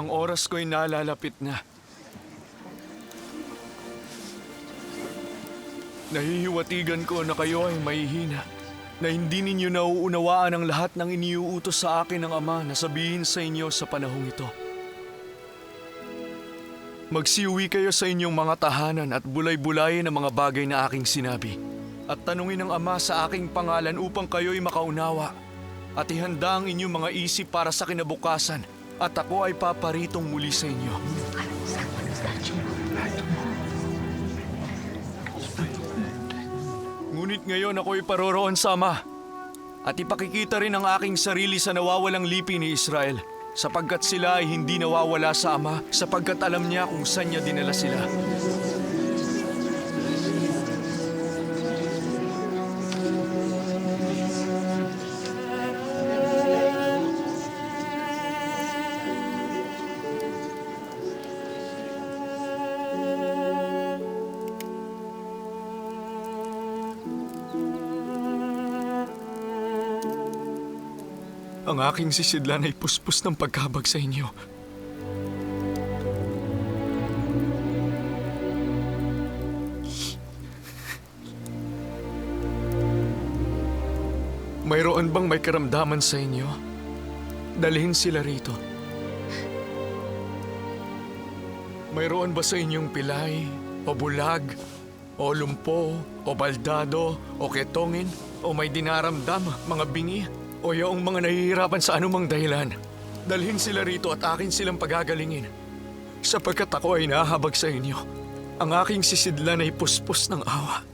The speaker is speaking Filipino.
Ang oras ko'y nalalapit na. Nahihiwatigan ko na kayo ay mahihina, na hindi ninyo nauunawaan ang lahat ng iniuutos sa akin ng Ama na sabihin sa inyo sa panahong ito. Magsiuwi kayo sa inyong mga tahanan at bulay-bulayin ang mga bagay na aking sinabi. At tanungin ng Ama sa aking pangalan upang kayo'y makaunawa. At ihanda ang inyong mga isip para sa kinabukasan. At ako ay paparitong muli sa inyo. Ngunit ngayon ako'y paroroon sa Ama. At ipakikita rin ang aking sarili sa nawawalang lipi ni Israel sapagkat sila ay hindi nawawala sa Ama sapagkat alam niya kung saan niya dinala sila. Ang aking sisidlan ay puspos ng pagkabag sa inyo. Mayroon bang may karamdaman sa inyo? Dalhin sila rito. Mayroon ba sa inyong pilay, o bulag, o lumpo, o baldado, o ketongin, o may dinaramdam, mga bingi, o yaong mga nahihirapan sa anumang dahilan? Dalhin sila rito at akin silang pagagalingin. Sapagkat ako ay nahabag sa inyo. Ang aking sisidlan ay puspos ng awa.